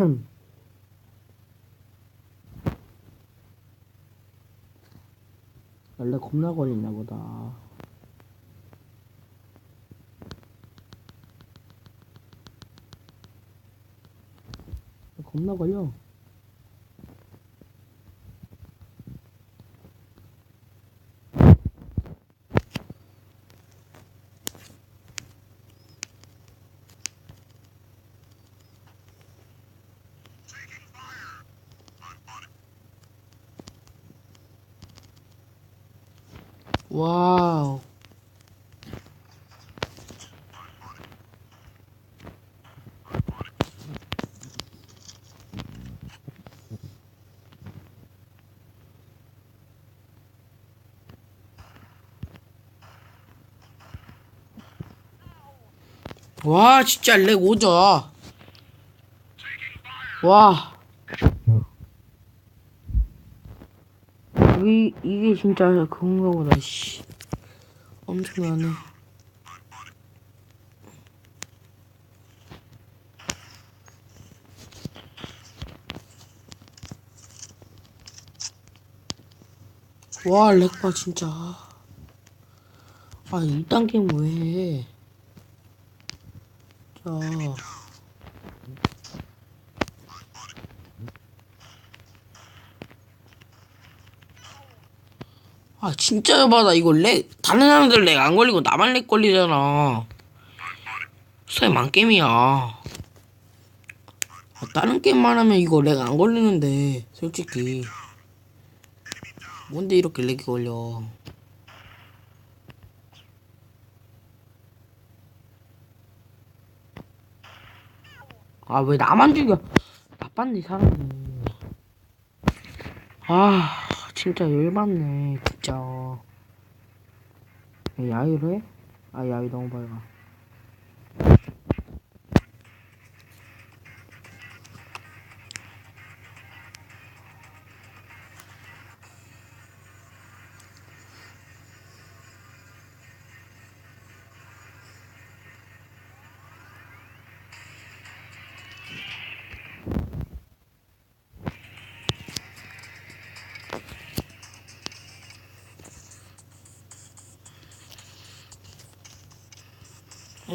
원래 겁나 걸리나 보다. 겁나 걸려. 와우. 와, 진짜 렉 오죠. 와. 이, 이게 진짜 그런가 보다, 씨. 엄청나네. 와, 렉봐, 진짜. 아, 이딴 게임 왜 해? 자. 아 진짜 열받아. 이거 렉 다른 사람들 렉 안 걸리고 나만 렉 걸리잖아. 설마 게임이야. 아, 다른 게임만 하면 이거 렉 안 걸리는데 솔직히. 뭔데 이렇게 렉이 걸려? 아 왜 나만 죽여? 나빴네 사람이. 아 진짜 열받네 진짜 야유를 해? 아 야유 너무 밝아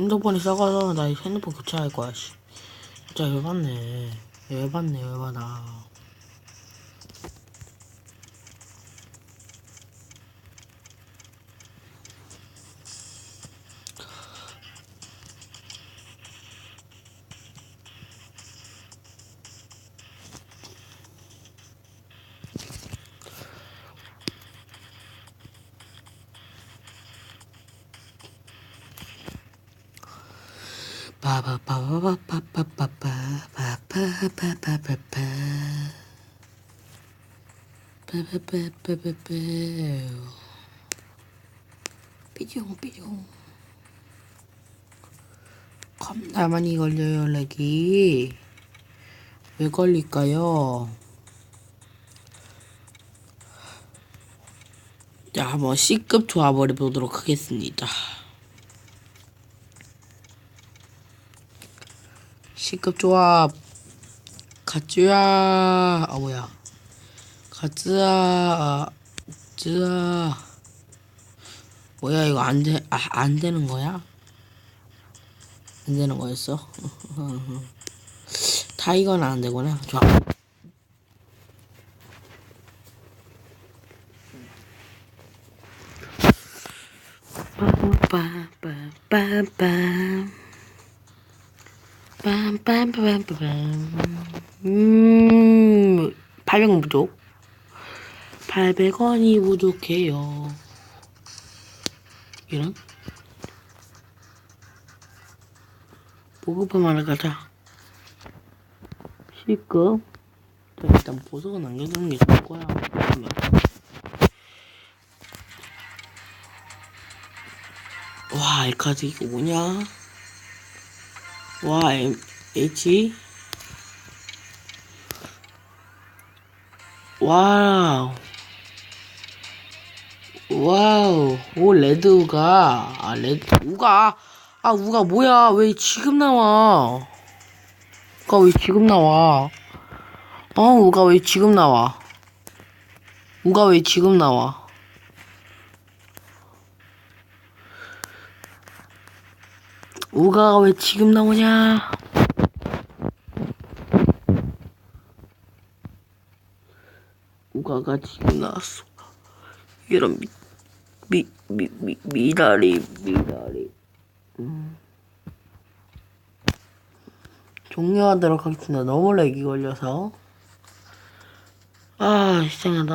핸드폰이 썩어서 나 핸드폰 교체할 거야 씨. 진짜 열받네 열받네 열받아 삐용 삐용. 겁나 많이 걸려요 렉이. 왜 걸릴까요? 자 한번 C급 조합을 해보도록 하겠습니다 C급 조합. 가쯔야 아 뭐야. 가쯔야 가쯔야. 뭐야 이거 안돼 아, 안 되는 거야? 안 되는 거였어? 타이거는 안 되구나. 좋아. 빰빰빰빰빰 음 800원 부족. 800원이 부족해요. 이런? 보급품 하나 가자. C급 자, 일단 보석은 남겨두는 게 좋을 거야. 그러면. 와 알카드 이거 뭐냐 와 M, H 와우 와우 오 레드 우가. 아 레드. 우가. 아 우가 뭐야? 왜 지금 나와? 우가 왜 지금 나와? 어, 우가 왜 지금 나와? 우가 왜 지금 나와? 우가가 왜 지금 나오냐? 우가가 지금 나왔어. 이런 미, 미, 미, 미, 미라리, 미라리. 음. 종료하도록 하겠습니다. 너무 렉이 걸려서. 아, 이상하다.